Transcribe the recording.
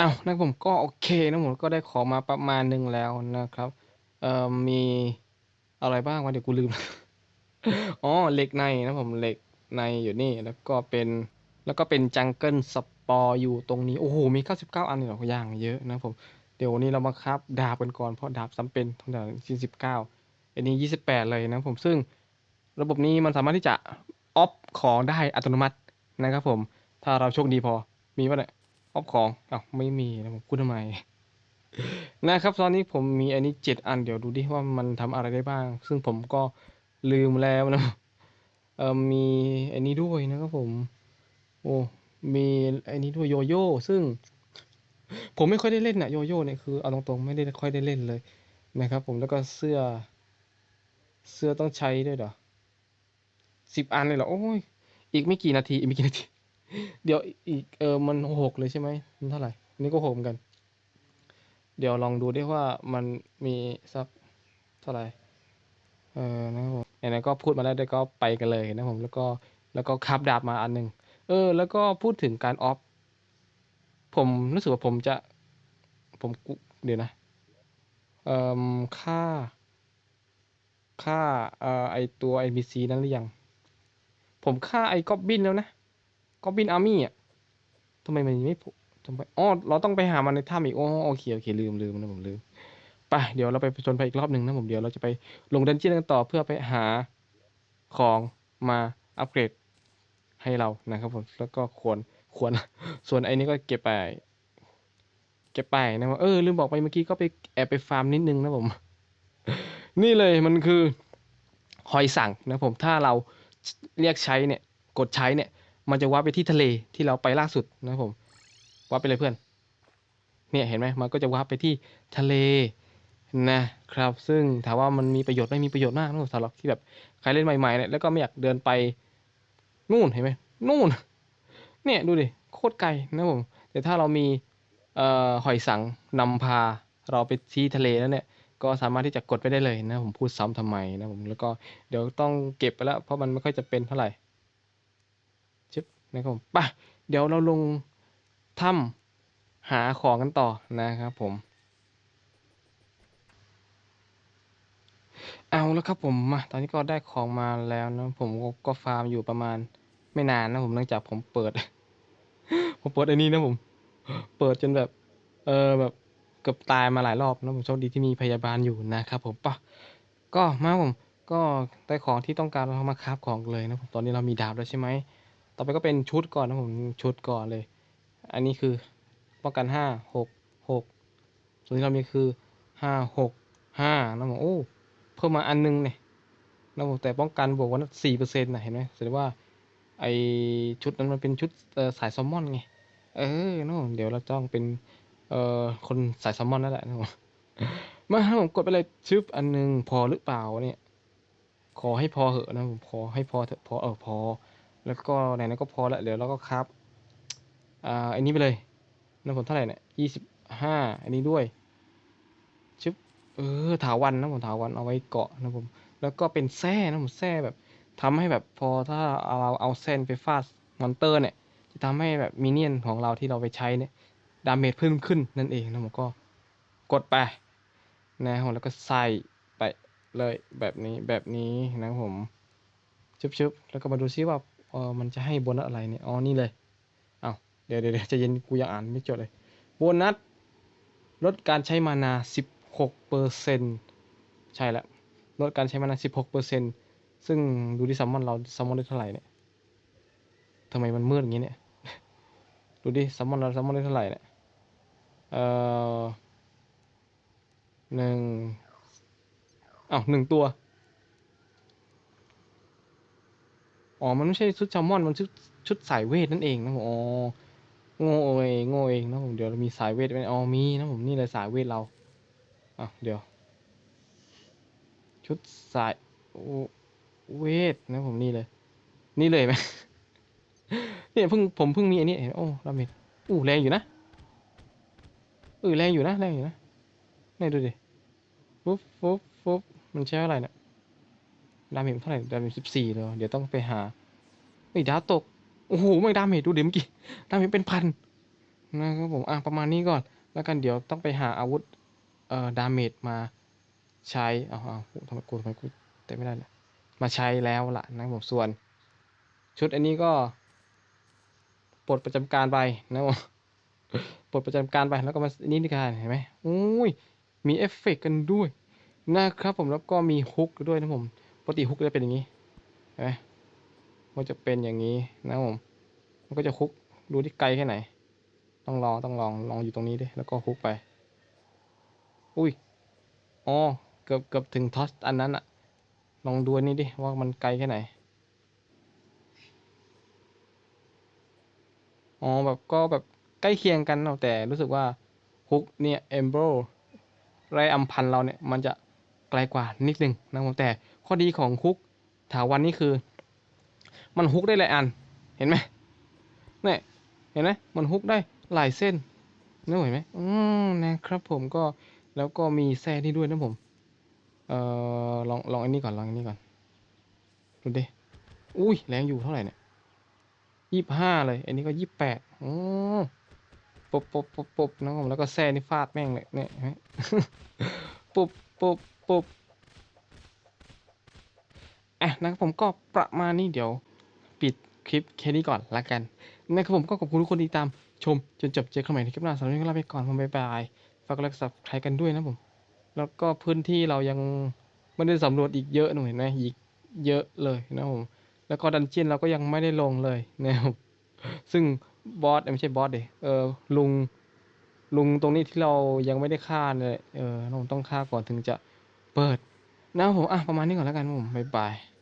อ้าวนะผมก็โอเคนะผมก็ได้ของมาประมาณหนึ่งแล้วนะครับ เอ่อมีอะไรบ้างวะเดี๋ยวกูลืม อ๋อเหล็กในนะผมเหล็กในอยู่นี่แล้วก็เป็นแล้วก็เป็นจังเกิลสปอร์อยู่ตรงนี้ โอ้โห มี 99 อันเลยหรออย่างเยอะนะผม เดี๋ยววันนี้เรามาครับดาบกันก่อนเพราะดาบซ้ำเป็นทั้งดาบที่19อันนี้ 28 เลยนะผมซึ่งระบบนี้มันสามารถที่จะออฟของได้อัตโนมัตินะครับผม ถ้าเราโชคดีพอมีปะเนี่ย ออฟของอ้าวไม่มีนะผมพูดทำไม นะครับ ตอนนี้ผมมีอันนี้เจ็ดอันเดี๋ยวดูดิว่ามันทำอะไรได้บ้าง ซึ่งผมก็ลืมแล้วนะเออมีอันนี้ด้วยนะครับผม โอ้มีอันนี้ด้วยโยโย่ซึ่ง ผมไม่ค่อยได้เล่นนะโยโย่เนี่ยคือเอาตรงๆไม่ได้ค่อยได้เล่นเลยนะครับ ผมแล้วก็เสื้อ เสื้อต้องใช้ด้วยเหรอสิบอันเลยเหรอโอ้ยอีกไม่กี่นาทีอีกไม่กี่นาที เดี๋ยวอีกเออมันหกเลยใช่ไหมมันเท่าไหร่อันนี้ก็หกเหมือนกัน เดี๋ยวลองดูได้ว่ามันมีสักเท่าไหร่เออนะครับผมไหนๆก็พูดมาแล้วเดี๋ยวก็ไปกันเลยนะผมแล้วก็แล้วก็คับดาบมาอันหนึ่งเออ แล้วก็พูดถึงการออฟผมรู้สึกว่าผมจะ ผมเดี๋ยวนะเอ่อค่า ค่าเอ่อไอตัว NPC นั้นหรือยัง ผมค่าไอ้กอบบินแล้วนะ กอบบินอาร์มี่อะทำไมมันไม่ผล่ทำไมอ๋อเราต้องไปหามันในถ้ำอีกโอ้โอเคโอเคลืมลืมนะผมลืมไปเดี๋ยวเราไปผจญไปอีกรอบหนึ่งนะผมเดี๋ยวเราจะไปลงดันเจี้ยนกันต่อเพื่อไปหาของมาอัปเกรดให้เรานะครับผมแล้วก็ควรควรส่วนไอ้นี้ก็เก็บไปเก็บไปนะผมเออลืมบอกไปเมื่อกี้ก็ไปแอบไปฟาร์มนิดนึงนะผม นี่เลยมันคือหอยสั่งนะผมถ้าเราเรียกใช้เนี่ย กดใช้เนี่ย มันจะวับไปที่ทะเลที่เราไปล่าสุดนะผมวับไปเลยเพื่อน เนี่ยเห็นไหมมันก็จะวับไปที่ทะเลนะครับ ซึ่งถามว่ามันมีประโยชน์ไหม่มีประโยชน์มากนะสำหรับที่แบบใครเล่นใหม่ๆเนี่ยแล้วก็ไม่อยากเดินไปนู่นเห็นไหมนู่น เนี่ยดูดิโคตรไกลนะผมแต่ถ้าเรามีออหอยสังนำพาเราไปที่ทะเลแล้วเนี่ยก็สามารถที่จะกดไปได้เลยนะผมพูดซ้ำทำไมนะผมแล้วก็เดี๋ยวต้องเก็บไปแล้วเพราะมันไม่ค่อยจะเป็นเท่าไหร่ นะครับผมไปเดี๋ยวเราลงถ้ำหาของกันต่อนะครับผม เอาแล้วครับผมมาตอนนี้ก็ได้ของมาแล้วนะผมก็ก็ฟาร์มอยู่ประมาณไม่นานนะผมเนื่องจากผมเปิด ผมเปิดอันนี้นะผม เปิดจนแบบ เออแบบเกือบตายมาหลายรอบนะผมโชคดีที่มีพยาบาลอยู่นะครับผมปะก็มาผมก็ได้ของที่ต้องการเรามาคราฟของเลยนะผมตอนนี้เรามีดาบแล้วใช่ไหม ต่อไปก็เป็นชุดก่อนนะผมชุดก่อนเลย อันนี้คือป้องกันห้าหกหกส่วนที่เรามีคือห้าหกห้านะผมโอ้เพิ่มมาอันนึงเนี่ยนะผมแต่ป้องกันบวกวันสี่เปอร์เซ็นต์นะเห็นไหมแสดงว่าไอชุดนั้นมันเป็นชุดสายแซลมอนไงเออนะผมเดี๋ยวเราต้องเป็นเอ่อคนสายแซลมอนนั่นแหละนะผมมาผมกดไปเลยชึบอันนึงพอหรือเปล่าเนี่ยขอให้พอเหอะนะผมขอให้พอเถอะพอเออพอ แล้วก็ไหนๆก็พอล้วเดี๋ยวเราก็ครับอ่าอันนี้ไปเลยนะผมเท่าไหร่เนี่ยยี่สิบห้าอันนี้ด้วยชึบเออถาวันนะผมถาวันเอาไว้เกาะนะผม แล้วก็เป็นแส้นะผมแส้แบบทำให้แบบพอถ้าเราเอาเส้นไปฟาดมอนเตอร์เนี่ย จะทำให้แบบมินเนี่ยนของเราที่เราไปใช้เนี่ยดาเมจเพิ่มขึ้นนั่นเองนะผมก็กดไปนะผมแล้วก็ใส่ไปเลยแบบนี้แบบนี้นะครับผมชึบๆแล้วก็มาดูซิว่า ออมันจะให้โบนัสอะไรเนี่ยอ๋อนี่เลยเอาเดี๋ยวเดี๋ยวจะเย็นกูยังอ่านไม่จบเลยโบนัสลดการใช้มานา 16เปอร์เซ็นใช่แล้วลดการใช้มานา 16เปอร์เซ็นซึ่งดูที่ซัมมอนเราซัมมอนได้เท่าไหร่เนี่ยทำไมมันมืดอย่างนี้เนี่ยดูดิซัมมอนเราซัมมอนได้เท่าไหร่เนี่ยเอ่อหนึ่งอ้าวหนึ่งตัว อ๋อ มันไม่ใช่ชุดซัมอน มันชุดชุดสายเวทนั่นเองนะผมอ๋อโง่เองโง่เองนะผมเดี๋ยวเรามีสายเวทไหมอ๋อมีนะผมนี่เลยสายเวทเราอะเดี๋ยว ชุดสายเวทนะผมนี่เลย นี่เลยไหมเนี่ยเพิ่งผมเพิ่งมีอันนี้เห็นโอ้ดาเมจอู้แรงอยู่นะเออแรงอยู่นะแรงอยู่นะนี่ดูดิฟุ๊บฟุ๊บฟุ๊บมันใช้อะไรเนี่ย ดาเมจเท่าไหร่ดาเมจสิบสี่เลยเดี๋ยวต้องไปหาเฮ้ยดาตก โอ้โหไม่ดาเมจดูเดี๋ยวเมื่อกี้ดาเมจเป็นพันนะครับผมอะประมาณนี้ก่อน แล้วกันเดี๋ยวต้องไปหาอาวุธเอ่อดาเมจมาใช้เอาเอาทำไมกูทำไมกูเตะไม่ได้เนี่ยมาใช้แล้วล่ะนะครับผมส่วน ชุดอันนี้ก็ปลดประจำการไปนะครับผมปลดประจำการไปแล้วก็มานี่ดีกันเห็นไหมอุ้ยมีเอฟเฟกต์กันด้วยนะครับผมแล้วก็มีฮุกด้วยนะผม ปกติฮุกจะเป็นอย่างนี้เห็นไหมมันจะเป็นอย่างนี้นะผม มันก็จะฮุกดูที่ไกลแค่ไหน ต้องลองต้องลองลองอยู่ตรงนี้ดิแล้วก็ฮุกไป อุ้ยอ๋อเกือบเกือบถึงทอสอันนั้นอะลองดูอันนี้ดิว่ามันไกลแค่ไหนอ๋อแบบก็แบบใกล้เคียงกันแต่รู้สึกว่าฮุกเนี่ยเอมโบรไรอัมพันเราเนี่ยมันจะไกลกว่านิดนึงนะผมแต่ ข้อดีของฮุกถาวันนี่คือ มันฮุกได้หลายอัน เห็นไหมเนี่ยเห็นไหมมันฮุกได้หลายเส้นนึกเห็นไหมอืมนะครับผมก็แล้วก็มีแซ่นี่ด้วยนะผมเอ่อลองลองอันนี้ก่อนลองอันนี้ก่อนดูดิอุ้ยแรงอยู่เท่าไหร่เนี่ยยี่ห้าเลย อันนี้ก็ยี่แปดอ๋อปุบปุบปุบปุบนะผมแล้วก็แซ่นี่ฟาดแม่งเลยเนี่ยเห็นไหมปุบปุบปุบ อะนะครับผมก็ประมาณนี้เดี๋ยวปิดคลิปแค่นี้ก่อนละกันนะครับผมก็ขอบคุณทุกคนที่ตามชมจนจบเจอกันใหม่ในคลิปหน้าสำหรับวันนี้ก็ลาไปก่อนผมบ๊ายบายฝากกดไลค์สับใครกันด้วยนะผม แล้วก็พื้นที่เรายังไม่ได้สำรวจอีกเยอะหน่อยนะอีกเยอะเลยนะผมแล้วก็ดันเจียนเราก็ยังไม่ได้ลงเลยนะครับซึ่งบอสไม่ใช่บอสเดเออลุงลุงตรงนี้ที่เรายังไม่ได้ฆ่าเลยเออเราต้องฆ่าก่อนถึงจะเปิดนะผมอะประมาณนี้ก่อนแล้วกันผมบ๊ายบาย